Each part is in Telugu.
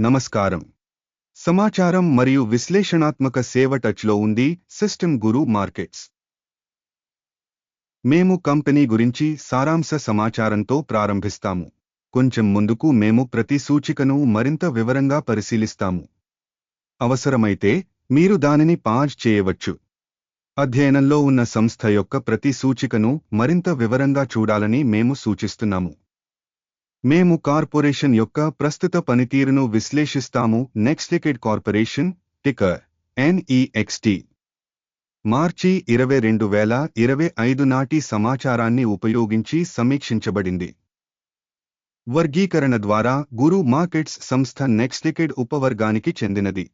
నమస్కారం. సమాచారం మరియు విశ్లేషణాత్మక సేవ టచ్లో ఉంది సిస్టమ్ గురు మార్కెట్స్. మేము కంపెనీ గురించి సారాంశ సమాచారంతో ప్రారంభిస్తాము. కొంచెం ముందుకు మేము ప్రతి సూచికను మరింత వివరంగా పరిశీలిస్తాము. అవసరమైతే మీరు దానిని పాజ్ చేయవచ్చు. అధ్యయనంలో ఉన్న సంస్థ యొక్క ప్రతి సూచికను మరింత వివరంగా చూడాలని మేము సూచిస్తున్నాము. మేము కార్పొరేషన్ యొక్క ప్రస్తుత పనితీరును విశ్లేషిస్తాము. నెక్స్టికెడ్ కార్పొరేషన్ టికర్ ఎన్ఈఎక్స్టి మార్చి ఇరవై రెండు వేల ఇరవై ఐదు నాటి సమాచారాన్ని ఉపయోగించి సమీక్షించబడింది. వర్గీకరణ ద్వారా గురు మార్కెట్స్ సంస్థ నెక్స్టికెడ్ ఉపవర్గానికి చెందినది.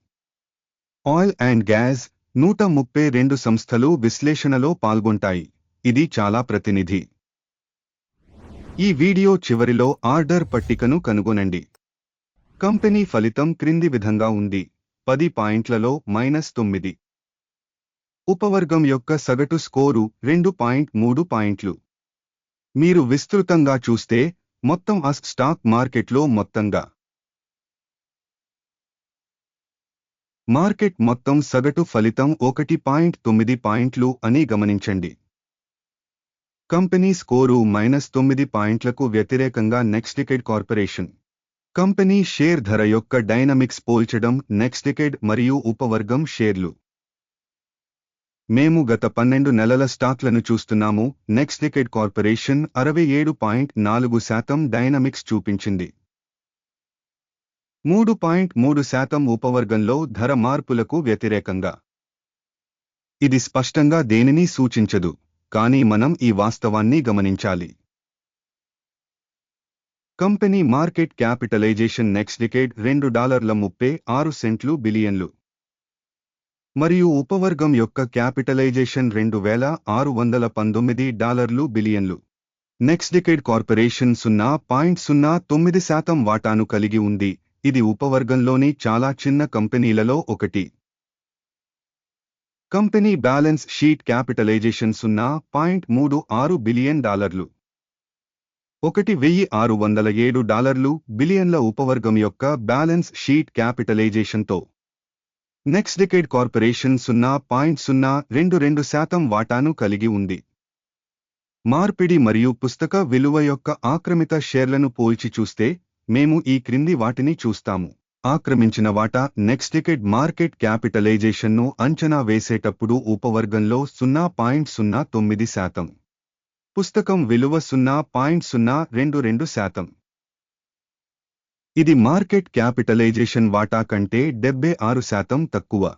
ఆయిల్ అండ్ గ్యాస్ నూట ముప్పై రెండు సంస్థలు విశ్లేషణలో పాల్గొంటాయి. ఇది చాలా ప్రతినిధి. ఈ వీడియో చివరిలో ఆర్డర్ పట్టికను కనుగొనండి. కంపెనీ ఫలితం క్రింది విధంగా ఉంది. పది పాయింట్లలో మైనస్ తొమ్మిది. ఉపవర్గం యొక్క సగటు స్కోరు రెండు పాయింట్ మూడు పాయింట్లు. మీరు విస్తృతంగా చూస్తే మొత్తం అస్ స్టాక్ మార్కెట్లో మొత్తంగా. మార్కెట్ మొత్తం సగటు ఫలితం ఒకటి పాయింట్ తొమ్మిది పాయింట్లు అని గమనించండి. కంపెనీ స్కోరు మైనస్ తొమ్మిది పాయింట్లకు వ్యతిరేకంగా next decade corporation. Company share ధర యొక్క డైనమిక్స్ పోల్చడం నెక్స్ట్ డికేడ్ మరియు ఉపవర్గం షేర్లు. మేము గత పన్నెండు నెలల స్టాక్లను చూస్తున్నాము నెక్స్ట్ డికేడ్ కార్పొరేషన్ అరవై ఏడు పాయింట్ నాలుగు శాతం డైనమిక్స్ చూపించింది. మూడు పాయింట్ మూడు శాతం ఉపవర్గంలో ధర మార్పులకు వ్యతిరేకంగా. ఇది స్పష్టంగా దేనిని సూచించదు. కానీ మనం ఈ వాస్తవాన్ని గమనించాలి. Company market capitalization next decade రెండు డాలర్ల ముప్పై ఆరు సెంట్లు బిలియన్లు. మరియు ఉపవర్గం యొక్క క్యాపిటలైజేషన్ రెండు వేల ఆరు వందల పంతొమ్మిది డాలర్లు బిలియన్లు. నెక్స్ట్ డికేడ్ కార్పొరేషన్ సున్నా పాయింట్ సున్నా తొమ్మిది శాతం వాటాను కలిగి ఉంది. ఇది ఉపవర్గంలోని చాలా చిన్న కంపెనీలలో ఒకటి. కంపెనీ బ్యాలెన్స్ షీట్ క్యాపిటలైజేషన్ సున్నా పాయింట్ మూడు ఆరు బిలియన్ డాలర్లు. ఒకటి వెయ్యి ఆరు వందల ఏడు డాలర్లు బిలియన్ల ఉపవర్గం యొక్క బ్యాలెన్స్ షీట్ క్యాపిటలైజేషన్తో. నెక్స్ట్ డికేడ్ కార్పొరేషన్ సున్నా పాయింట్ సున్నా రెండు రెండు శాతం వాటాను కలిగి ఉంది. మార్పిడి మరియు పుస్తక విలువ యొక్క ఆక్రమిత షేర్లను పోల్చి చూస్తే మేము ఈ క్రింది వాటిని చూస్తాము. ఆక్రమించిన వాటా నెక్స్ట్ డికెడ్ మార్కెట్ క్యాపిటలైజేషన్ను అంచనా వేసేటప్పుడు ఉపవర్గంలో సున్నా పాయింట్ సున్నా తొమ్మిది శాతం. పుస్తకం విలువ సున్నా పాయింట్ సున్నా రెండు రెండు శాతం. ఇది మార్కెట్ క్యాపిటలైజేషన్ వాటా కంటే డెబ్బై ఆరు శాతం తక్కువ.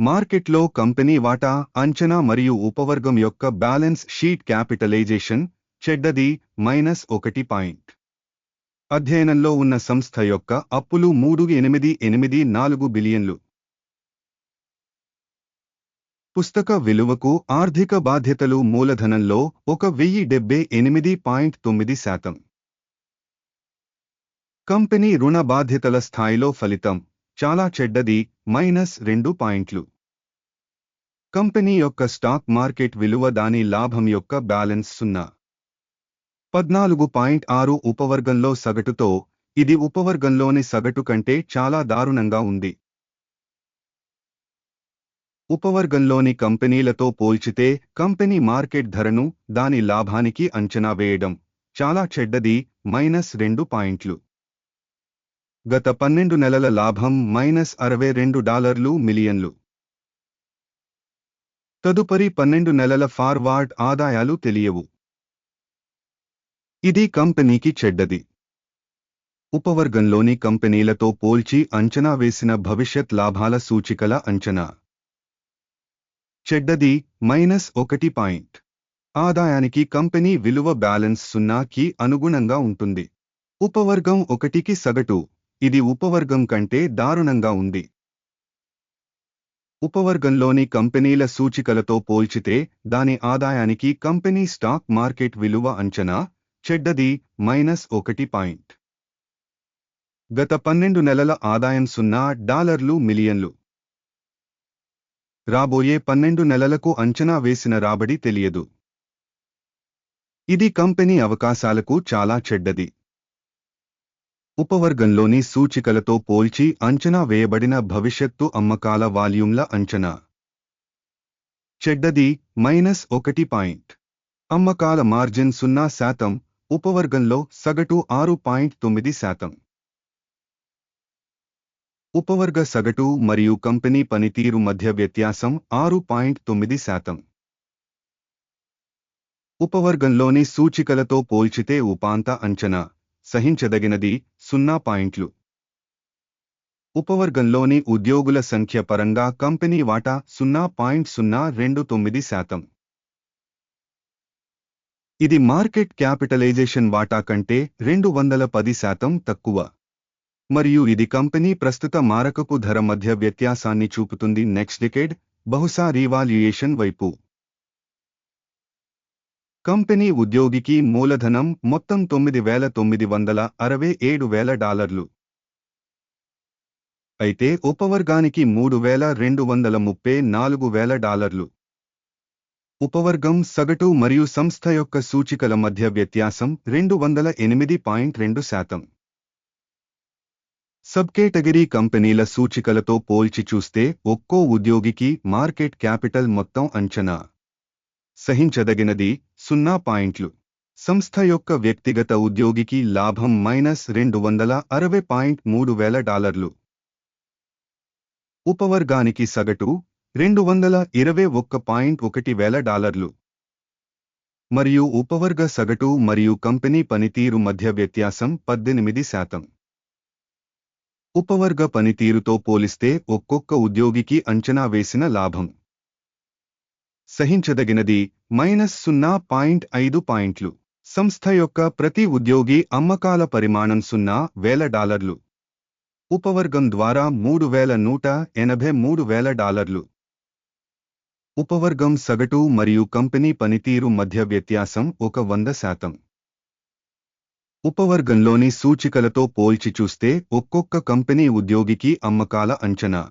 మార్కెట్లో కంపెనీ వాటా అంచనా మరియు ఉపవర్గం యొక్క బ్యాలెన్స్ షీట్ క్యాపిటలైజేషన్ చెడ్డది మైనస్ ఒకటి పాయింట్. అధ్యయనంలో ఉన్న సంస్థ యొక్క అప్పులు మూడు ఎనిమిది ఎనిమిది నాలుగు బిలియన్లు. పుస్తక విలువకు ఆర్థిక బాధ్యతలు మూలధనంలో ఒక వెయ్యి డెబ్బై ఎనిమిది పాయింట్ తొమ్మిది శాతం. కంపెనీ రుణ బాధ్యతల స్థాయిలో ఫలితం చాలా చెడ్డది మైనస్ రెండు పాయింట్లు. కంపెనీ యొక్క స్టాక్ మార్కెట్ విలువ దాని లాభం యొక్క బ్యాలెన్స్ సున్నా. పద్నాలుగు పాయింట్ ఆరు ఉపవర్గంలో సగటుతో ఇది ఉపవర్గంలోని సగటు కంటే చాలా దారుణంగా ఉంది. ఉపవర్గంలోని కంపెనీలతో పోల్చితే కంపెనీ మార్కెట్ ధరను దాని లాభానికి అంచనా వేయడం చాలా చెడ్డది మైనస్ రెండు పాయింట్లు. గత పన్నెండు నెలల లాభం మైనస్ అరవై రెండు డాలర్లు మిలియన్లు. తదుపరి పన్నెండు నెలల ఫార్వార్డ్ ఆదాయాలు తెలియవు. ఇది కంపెనీకి చెడ్డది. ఉపవర్గంలోని కంపెనీలతో పోల్చి అంచనా వేసిన భవిష్యత్ లాభాల సూచికల అంచనా. చెడ్డది మైనస్ ఒకటి పాయింట్. ఆదాయానికి కంపెనీ విలువ బ్యాలెన్స్ సున్నాకి అనుగుణంగా ఉంటుంది. ఉపవర్గం ఒకటికి సగటు. ఇది ఉపవర్గం కంటే దారుణంగా ఉంది. ఉపవర్గంలోని కంపెనీల సూచికలతో పోల్చితే దాని ఆదాయానికి కంపెనీ స్టాక్ మార్కెట్ విలువ అంచనా చెడ్డది మైనస్ ఒకటి పాయింట్. గత పన్నెండు నెలల ఆదాయం సున్నా డాలర్లు మిలియన్లు. రాబోయే పన్నెండు నెలలకు అంచనా వేసిన రాబడి తెలియదు. ఇది కంపెనీ అవకాశాలకు చాలా చెడ్డది. ఉపవర్గంలోని సూచికలతో పోల్చి అంచనా వేయబడిన భవిష్యత్తు అమ్మకాల వాల్యూమ్ల అంచనా. చెడ్డది మైనస్ ఒకటి పాయింట్. అమ్మకాల మార్జిన్ సున్నా శాతం ఉపవర్గంలో సగటు ఆరు పాయింట్ తొమ్మిది శాతం. ఉపవర్గ సగటు మరియు కంపెనీ పనితీరు మధ్య వ్యత్యాసం ఆరు పాయింట్ తొమ్మిది శాతం. ఉపవర్గంలోని సూచికలతో పోల్చితే ఉపాంత అంచనా సహించదగినది సున్నా పాయింట్లు. ఉపవర్గంలోని ఉద్యోగుల సంఖ్య పరంగా కంపెనీ వాటా సున్నా పాయింట్ సున్నా రెండు తొమ్మిది శాతం. ఇది మార్కెట్ క్యాపిటలైజేషన్ వాటా కంటే రెండు వందల పది శాతం తక్కువ. మరియు ఇది కంపెనీ ప్రస్తుత మారకపు ధర మధ్య వ్యత్యాసాన్ని చూపుతుంది. నెక్స్ట్ డికేడ్ బహుశా రీవాల్యుయేషన్ వైపు. కంపెనీ ఉద్యోగికి మూలధనం మొత్తం తొమ్మిది వేల తొమ్మిది వందల అరవై ఏడు వేల డాలర్లు. అయితే ఉపవర్గానికి మూడు వేల రెండు వందల ముప్పై నాలుగు వేల డాలర్లు. ఉపవర్గం సగటు మరియు సంస్థ యొక్క సూచికల మధ్య వ్యత్యాసం రెండు వందల ఎనిమిది పాయింట్ రెండు శాతం. సబ్కేటగిరీ కంపెనీల సూచికలతో పోల్చి చూస్తే ఒక్కో ఉద్యోగికి మార్కెట్ క్యాపిటల్ మొత్తం అంచనా సహించదగినది సున్నా పాయింట్లు. సంస్థ యొక్క వ్యక్తిగత ఉద్యోగికి లాభం మైనస్ రెండు వందల అరవై పాయింట్ మూడు వేల డాలర్లు. ఉపవర్గానికి సగటు రెండు వందల ఇరవై ఒక్క పాయింట్ ఒకటి వేల డాలర్లు. మరియు ఉపవర్గ సగటు మరియు కంపెనీ పనితీరు మధ్య వ్యత్యాసం పద్దెనిమిది శాతం. ఉపవర్గ పనితీరుతో పోలిస్తే ఒక్కొక్క ఉద్యోగికి అంచనా వేసిన లాభం. సహించదగినది మైనస్ సున్నా పాయింట్ ఐదు పాయింట్లు. సంస్థ యొక్క ప్రతి ఉద్యోగి అమ్మకాల పరిమాణం సున్నా వేల డాలర్లు. ఉపవర్గం ద్వారా మూడు వేల నూట ఎనభై మూడు వేల డాలర్లు. ఉపవర్గం సగటు మరియు కంపెనీ పనితీరు మధ్య వ్యత్యాసం ఒక వంద శాతం. ఉపవర్గంలోని సూచికలతో పోల్చి చూస్తే ఒక్కొక్క కంపెనీ ఉద్యోగికి అమ్మకాల అంచనా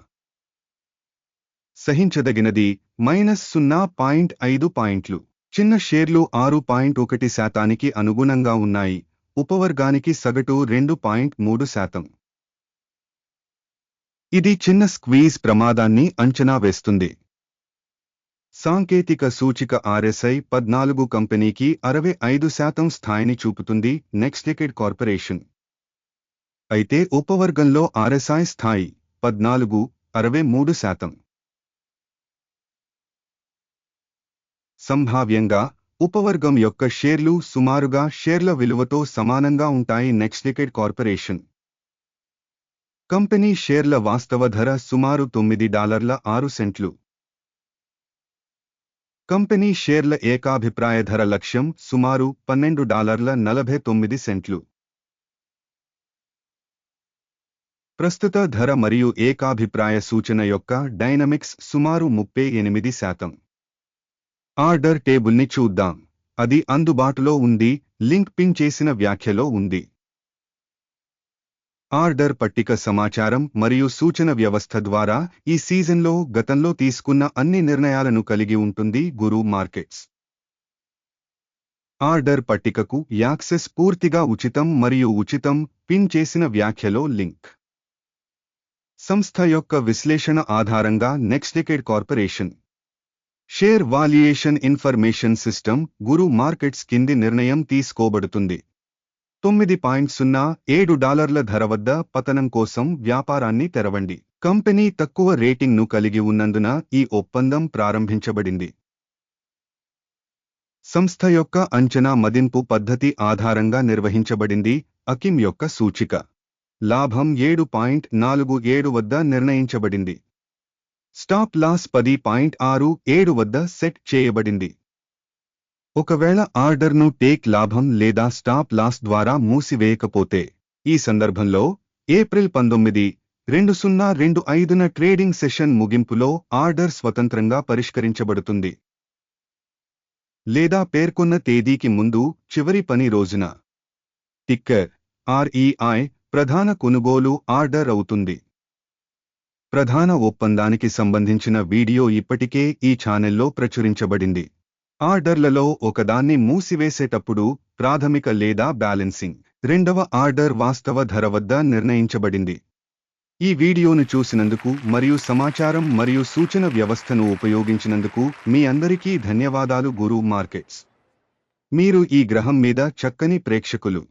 సహించదగినది మైనస్ సున్నా పాయింట్ ఐదు పాయింట్లు. చిన్న షేర్లు ఆరు పాయింట్ ఒకటి శాతానికి అనుగుణంగా ఉన్నాయి. ఉపవర్గానికి సగటు రెండు పాయింట్ మూడు శాతం. ఇది చిన్న స్క్వీజ్ ప్రమాదాన్ని అంచనా వేస్తుంది. సాంకేతిక సూచిక ఆర్ఎస్ఐ పద్నాలుగు కంపెనీకి అరవై ఐదు శాతం స్థాయిని చూపుతుంది నెక్స్ట్ డెకెడ్ కార్పొరేషన్. అయితే ఉపవర్గంలో ఆర్ఎస్ఐ స్థాయి పద్నాలుగు అరవై మూడు శాతం. సంభావ్యంగా ఉపవర్గం యొక్క షేర్లు సుమారుగా షేర్ల విలువతో సమానంగా ఉంటాయి నెక్స్ట్ డెకెడ్ కార్పొరేషన్. కంపెనీ షేర్ల వాస్తవ ధర సుమారు తొమ్మిది డాలర్ల ఆరు సెంట్లు. కంపెనీ షేర్ల ఏకాభిప్రాయ ధర లక్ష్యం సుమారు పన్నెండు డాలర్ల నలభై తొమ్మిది సెంట్లు. ప్రస్తుత ధర మరియు ఏకాభిప్రాయ సూచన యొక్క డైనమిక్స్ సుమారు ముప్పై ఎనిమిది శాతం. ఆర్డర్ టేబుల్ని చూద్దాం. అది అందుబాటులో ఉంది లింక్ పిన్ చేసిన వ్యాఖ్యలో ఉంది. ఆర్డర్ పట్టిక సమాచారం మరియు సూచన వ్యవస్థ ద్వారా ఈ సీజన్లో గతంలో తీసుకున్న అన్ని నిర్ణయాలను కలిగి ఉంటుంది గురు మార్కెట్స్. ఆర్డర్ పట్టికకు యాక్సెస్ పూర్తిగా ఉచితం మరియు ఉచితం పిన్ చేసిన వ్యాఖ్యలో లింక్. సంస్థ యొక్క విశ్లేషణ ఆధారంగా next decade corporation. Share valuation information system Guru markets కింది నిర్ణయం తీసుకోబడుతుంది. తొమ్మిది పాయింట్ సున్నా ఏడు డాలర్ల ధర వద్ద పతనం కోసం వ్యాపారాన్ని తెరవండి. కంపెనీ తక్కువ రేటింగ్ను కలిగి ఉన్నందున ఈ ఒప్పందం ప్రారంభించబడింది. సంస్థ యొక్క అంచనా మదింపు పద్ధతి ఆధారంగా నిర్వహించబడింది. అకిమ్ యొక్క సూచిక. లాభం ఏడు పాయింట్ నాలుగు ఏడు వద్ద నిర్ణయించబడింది. స్టాప్ లాస్ పది పాయింట్ ఆరు ఏడు వద్ద సెట్ చేయబడింది. ఒకవేళ ఆర్డర్ను టేక్ లాభం లేదా స్టాప్ లాస్ ద్వారా మూసివేయకపోతే ఈ సందర్భంలో ఏప్రిల్ పంతొమ్మిది రెండు సున్నా రెండు ఐదున ట్రేడింగ్ సెషన్ ముగింపులో ఆర్డర్ స్వతంత్రంగా పరిష్కరించబడుతుంది. లేదా పేర్కొన్న తేదీకి ముందు చివరి పని రోజున. టిక్కర్ ఆర్ఈఐ ప్రధాన కొనుగోలు ఆర్డర్ అవుతుంది. ప్రధాన ఒప్పందానికి సంబంధించిన వీడియో ఇప్పటికే ఈ ఛానెల్లో ప్రచురించబడింది. ఆర్డర్లలో ఒకదాన్ని మూసివేసేటప్పుడు ప్రాథమిక లేదా బ్యాలెన్సింగ్. రెండవ ఆర్డర్ వాస్తవ ధర వద్ద నిర్ణయించబడింది. ఈ వీడియోను చూసినందుకు మరియు సమాచారం మరియు సూచన వ్యవస్థను ఉపయోగించినందుకు మీ అందరికీ ధన్యవాదాలు గురు మార్కెట్స్. మీరు ఈ గ్రహం మీద చక్కని ప్రేక్షకులు.